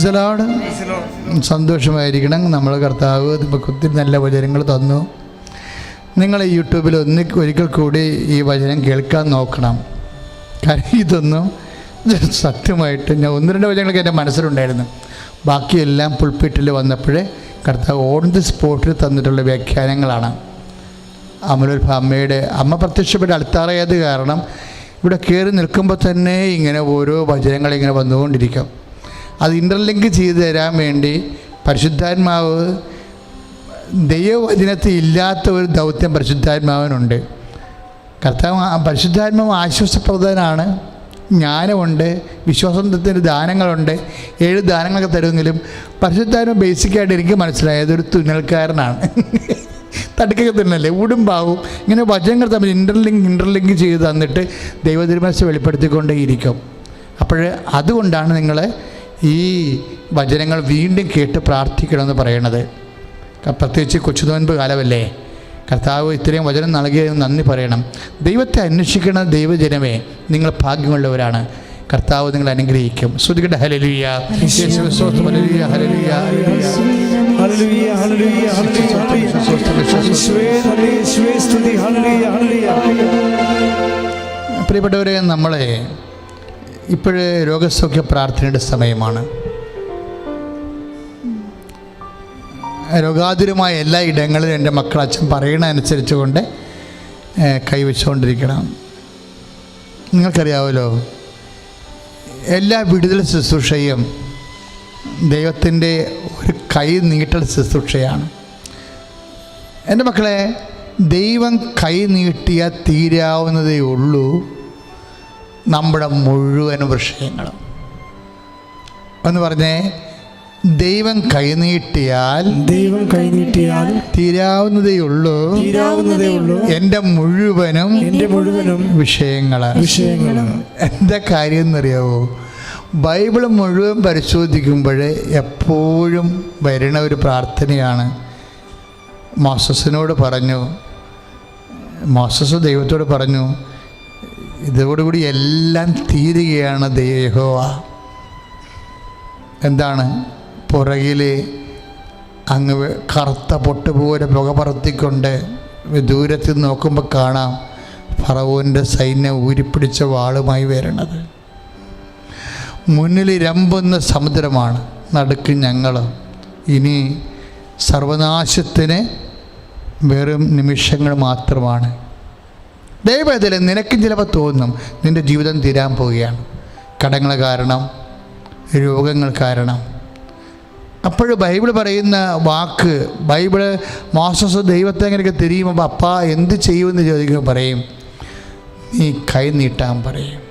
ഈശ്വരാണ് സന്തോഷമായിരിക്കണം. നമ്മൾ കർത്താവ് നമുക്ക് ഒത്തിരി നല്ല വചനങ്ങൾ തന്നു. നിങ്ങൾ യൂട്യൂബിൽ ഒന്ന് ഒരിക്കൽ കൂടി ഈ വചനം കേൾക്കാൻ നോക്കണം. കാരണം ഇതൊന്നും സത്യമായിട്ട് ഞാൻ ഒന്ന് രണ്ട് വചനങ്ങളൊക്കെ എന്റെ മനസ്സിലുണ്ടായിരുന്നു. ബാക്കിയെല്ലാം പുൽപ്പിട്ടിൽ വന്നപ്പോഴേ കർത്താവ് ഓൺ ദി സ്പോട്ടിൽ തന്നിട്ടുള്ള വ്യാഖ്യാനങ്ങളാണ്. അമലൊരു അമ്മയുടെ അമ്മ പ്രത്യക്ഷപ്പെട്ട് അടുത്താറിയത് കാരണം? ഇവിടെ കയറി നിൽക്കുമ്പോൾ തന്നെ ഇങ്ങനെ ഓരോ വചനങ്ങൾ ഇങ്ങനെ വന്നുകൊണ്ടിരിക്കും. അത് ഇന്റർലിങ്ക് ചെയ്തു തരാൻ വേണ്ടി പരിശുദ്ധാത്മാവ് ദൈവവചനത്തിൽ ഇല്ലാത്ത ഒരു ദൗത്യം പരിശുദ്ധാത്മാവിനുണ്ട്. കർത്താവ് പരിശുദ്ധാത്മാവ് ആശ്വാസപ്രദനാണ്. ജ്ഞാനമുണ്ട് വിശ്വാസത്തിന്റെ ദാനങ്ങളുണ്ട്. ഏഴ് ദാനങ്ങളൊക്കെ തരുമെങ്കിലും പരിശുദ്ധാത്മ ബേസിക്കായിട്ട് എനിക്ക് മനസ്സിലായത് ഒരു തുന്നൽക്കാരനാണ്. തടുക്കൊക്കെ തന്നെയല്ലേ ഉടുമ്പാവും ഇങ്ങനെ വചനങ്ങൾ തമ്മിൽ ഇന്റർലിങ്ക് ഇന്റർലിങ്ക് ചെയ്ത് തന്നിട്ട് ദൈവതിരുമനസ് വെളിപ്പെടുത്തിക്കൊണ്ടേയിരിക്കും. അപ്പോൾ അതുകൊണ്ടാണ് നിങ്ങൾ ഈ വചനങ്ങൾ വീണ്ടും കേട്ട് പ്രാർത്ഥിക്കണമെന്ന് പറയണത്. പ്രത്യേകിച്ച് കൊച്ചുനോൻപ് കാലമല്ലേ? കർത്താവ് ഇത്രയും വചനം നൽകിയതിന് നന്ദി പറയണം. ദൈവത്തെ അന്വേഷിക്കുന്ന ദൈവജനമേ നിങ്ങൾ ഭാഗ്യമുള്ളവരാണ്. കർത്താവ് നിങ്ങൾ അനുഗ്രഹിക്കും. ശ്രുതികട ഹലലുയ ഹല്ലേലൂയ. പ്രിയപ്പെട്ടവരെ നമ്മളെ ഇപ്പോഴ് രോഗസൗഖ്യ പ്രാർത്ഥനയുടെ സമയമാണ്. രോഗാതുരമായ എല്ലാ ഇടങ്ങളിലും എന്റെ മക്കൾ അച്ഛൻ പറയണ അനുസരിച്ച് കൊണ്ട് കൈവച്ചുകൊണ്ടിരിക്കണം. നിങ്ങൾക്കറിയാമല്ലോ എല്ലാ വിടുതൽ ശുശ്രൂഷയും ദൈവത്തിന്റെ ഒരു കൈ നീട്ടൽ ശുശ്രൂഷയാണ്. എന്റെ മക്കളെ ദൈവം കൈ നീട്ടിയാൽ തീരാവുന്നതേ ഉള്ളൂ. നമ്മുടെ മുഴുവൻ വിഷയങ്ങളും എന്ന് പറഞ്ഞേ ദൈവം കൈനീട്ടിയാൽ ദൈവം കൈനീട്ടിയാൽ തീരാവുന്നതേ ഉള്ളൂ. തീരാവുന്നതേ ഉള്ളൂ. എന്റെ മുഴുവനും എന്റെ മുഴുവനും വിഷയങ്ങൾ വിഷയങ്ങൾ എന്താ കാര്യം എന്നറിയാവോ? ബൈബിൾ മുഴുവൻ പരിശോധിക്കുമ്പോൾ എപ്പോഴും വരുന്ന ഒരു പ്രാർത്ഥനയാണ്. മോസസിനോട് പറഞ്ഞു മോസസ് ദൈവത്തോട് പറഞ്ഞു ഇതോടുകൂടി എല്ലാം തീരുകയാണ് ദേഹോവ എന്താണ്? പുറകിലെ അങ്ങ് കറുത്ത പൊട്ടുപോലെ പുക പറത്തിക്കൊണ്ട് ദൂരത്തിൽ നോക്കുമ്പോൾ കാണാം ഫറവോന്റെ സൈന്യം ഊരിപ്പിടിച്ച വാളുമായി വരണത്. മുന്നിൽ രമ്പുന്ന സമുദ്രമാണ് നടുക്ക് ഞങ്ങൾ ഇനി സർവനാശത്തിന് വെറും നിമിഷങ്ങൾ മാത്രമാണ്. ദൈവത്തിലെ നിനക്കും ചിലപ്പോൾ തോന്നും നിന്റെ ജീവിതം തീരാൻ പോവുകയാണ്. കടങ്ങൾ കാരണം രോഗങ്ങൾ കാരണം. അപ്പോൾ ബൈബിൾ പറയുന്ന വാക്ക് ബൈബിൾ മോസസ് ദൈവത്തെ അങ്ങനെയൊക്കെ തിരിയുമ്പോൾ അപ്പ എന്ത് ചെയ്യുമെന്ന് ചോദിക്കുമ്പോൾ പറയും നീ കൈ നീട്ടാൻ പറയും.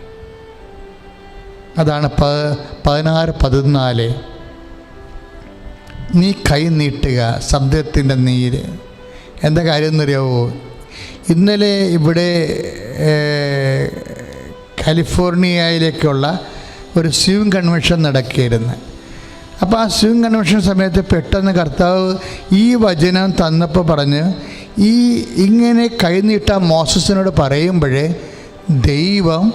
അതാണ് പ പതിനാറ് പതിനാല്. നീ കൈ നീട്ടുക ശബ്ദത്തിന്റെ നീര്. എന്താ കാര്യം എന്നറിയാവോ ഇന്നലെ ഇവിടെ കാലിഫോർണിയയിലേക്കുള്ള ഒരു സ്വിം കൺവെൻഷൻ നടക്കിയിരുന്നു അപ്പോൾ ആ സ്വിം കൺവെൻഷൻ സമയത്ത് പെട്ടെന്ന് കർത്താവ് ഈ വചനം തന്നപ്പോൾ പറഞ്ഞ് ഈ ഇങ്ങനെ കൈനീട്ട മോസസിനോട് പറയുമ്പോഴേ ദൈവം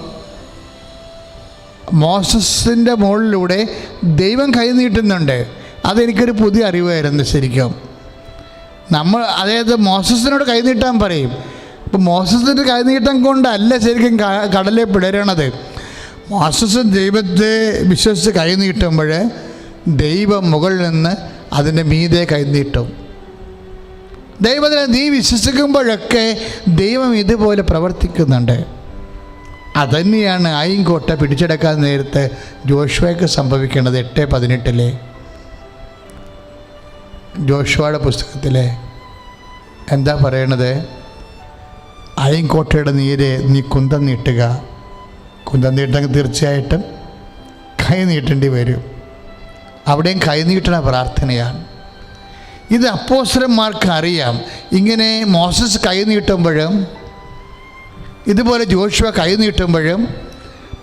മോസസിന്റെ മുകളിലൂടെ ദൈവം കൈനീട്ടുന്നുണ്ട് അതെനിക്കൊരു പുതിയ അറിവായിരുന്നു ശരിക്കും. നമ്മൾ അതായത് മോസസിനോട് കൈനീട്ടാൻ പറയും. ഇപ്പം മോസസിന്റെ കൈനീട്ടം കൊണ്ടല്ല ശരിക്കും കടലിൽ കടലെ പിടരണത് മോസസ് ദൈവത്തെ വിശ്വസിച്ച് കൈനീട്ടുമ്പോൾ ദൈവം മുകളിൽ നിന്ന് അതിന്റെ മീതെ കൈനീട്ടും ദൈവത്തിനെ നീ വിശ്വസിക്കുമ്പോഴൊക്കെ ദൈവം ഇതുപോലെ പ്രവർത്തിക്കുന്നുണ്ട്. അതന്നെയാണ് ആയിൻകോട്ട പിടിച്ചെടുക്കാൻ നേരത്ത് ജോഷുവയ്ക്ക് സംഭവിക്കേണ്ടത് എട്ട് പതിനെട്ടിലെ. ജോഷുവയുടെ പുസ്തകത്തിലെ എന്താ പറയണത്? അയൻകോട്ടയുടെ നീര് നീ കുന്തം നീട്ടുക. കുന്തം നീട്ടുക തീർച്ചയായിട്ടും കൈ നീട്ടേണ്ടി വരും. അവിടെയും കൈ നീട്ടണ പ്രാർത്ഥനയാണ്. ഇത് അപ്പോസരന്മാർക്ക് അറിയാം. ഇങ്ങനെ മോസസ് കൈ നീട്ടുമ്പോഴും ഇതുപോലെ ജോഷുവ കൈ നീട്ടുമ്പോഴും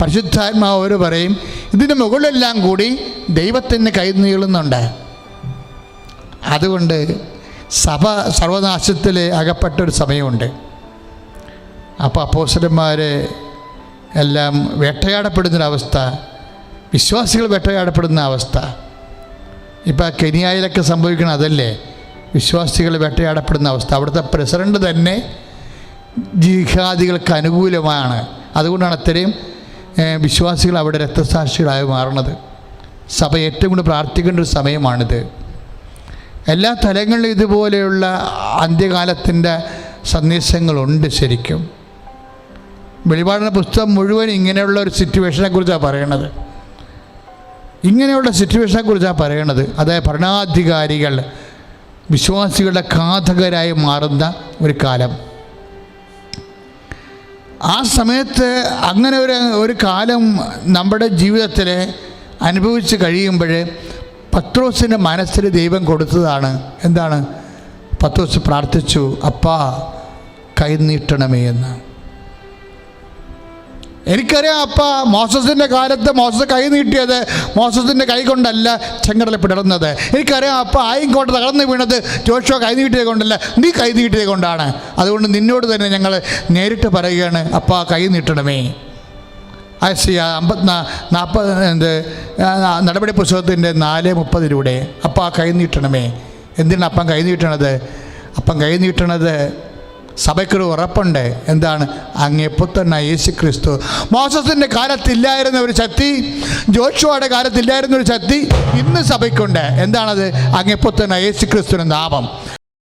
പരിശുദ്ധാത്മാവ് അവർ പറയും ഇതിന് മുകളിലെല്ലാം കൂടി ദൈവത്തിന് കൈ നീളുന്നുണ്ട്. അതുകൊണ്ട് സഭ സർവനാശത്തിൽ അകപ്പെട്ട ഒരു സമയമുണ്ട്. അപ്പോൾ അപ്പോസലന്മാർ എല്ലാം വേട്ടയാടപ്പെടുന്നൊരവസ്ഥ വിശ്വാസികൾ വേട്ടയാടപ്പെടുന്ന അവസ്ഥ ഇപ്പം കെനിയായിലൊക്കെ സംഭവിക്കണം അതല്ലേ? വിശ്വാസികൾ വേട്ടയാടപ്പെടുന്ന അവസ്ഥ അവിടുത്തെ പ്രസിഡന്റ് തന്നെ ജിഹാദികൾക്ക് അനുകൂലമാണ്. അതുകൊണ്ടാണ് അത്രയും വിശ്വാസികൾ അവിടെ രക്തസാക്ഷികളായി മാറുന്നത് സഭ ഏറ്റവും കൂടുതൽ പ്രാർത്ഥിക്കേണ്ട ഒരു സമയമാണിത്. എല്ലാ തലങ്ങളിലും ഇതുപോലെയുള്ള അന്ത്യകാലത്തിന്റെ സന്ദേശങ്ങളുണ്ട് ശരിക്കും. വെളിപാടിന പുസ്തകം മുഴുവൻ ഇങ്ങനെയുള്ള ഒരു സിറ്റുവേഷനെ കുറിച്ചാണ് പറയണത്. ഇങ്ങനെയുള്ള സിറ്റുവേഷനെ കുറിച്ചാണ് പറയണത്. അതായത് ഭരണാധികാരികൾ വിശ്വാസികളുടെ ഘാതകരായി മാറുന്ന ഒരു കാലം. ആ സമയത്ത് അങ്ങനെ ഒരു ഒരു കാലം നമ്മുടെ ജീവിതത്തിൽ അനുഭവിച്ച് കഴിയുമ്പോൾ പത്രോസിന്റെ മനസ്സിൽ ദൈവം കൊടുത്തതാണ്. എന്താണ്? പത്രോസ് പ്രാർത്ഥിച്ചു അപ്പാ കൈനീട്ടണമേ എന്ന്. എനിക്കറിയാം അപ്പ മോസസിന്റെ കാലത്ത് മോസസ് കൈ നീട്ടിയത് മോസസിന്റെ കൈ കൊണ്ടല്ല ചെങ്കടല പിടർന്നത്. എനിക്കറിയാം അപ്പ ആയിക്കോട്ടെ തകർന്ന് വീണത് ജോഷോ കൈ നീട്ടിയത് കൊണ്ടല്ല നീ കൈ നീട്ടിയത് കൊണ്ടാണ്. അതുകൊണ്ട് നിന്നോട് തന്നെ ഞങ്ങൾ നേരിട്ട് പറയുകയാണ് അപ്പ കൈ നീട്ടണമേ ആശയ അമ്പത്തിനാ നാൽപ്പത് എന്ത് ആ, നടപടി പുസ്തകത്തിന്റെ നാല് മുപ്പതിലൂടെ അപ്പം കൈ നീട്ടണമേ. എന്തിനാണ് അപ്പം കൈ നീട്ടണത്? അപ്പം കൈ നീട്ടണത് സഭയ്ക്കൊരു ഉറപ്പുണ്ട്. എന്താണ്? അങ്ങേപ്പത്തന്നെ യേശു ക്രിസ്തു മോസസിന്റെ കാലത്തില്ലായിരുന്ന ഒരു ശക്തി ജോഷുവയുടെ കാലത്തില്ലായിരുന്ന ഒരു ശക്തി ഇന്ന് സഭയ്ക്കുണ്ട്. എന്താണത്? അങ്ങേപ്പത്തന്നെ യേശു ക്രിസ്തുവിന്റെ നാമം.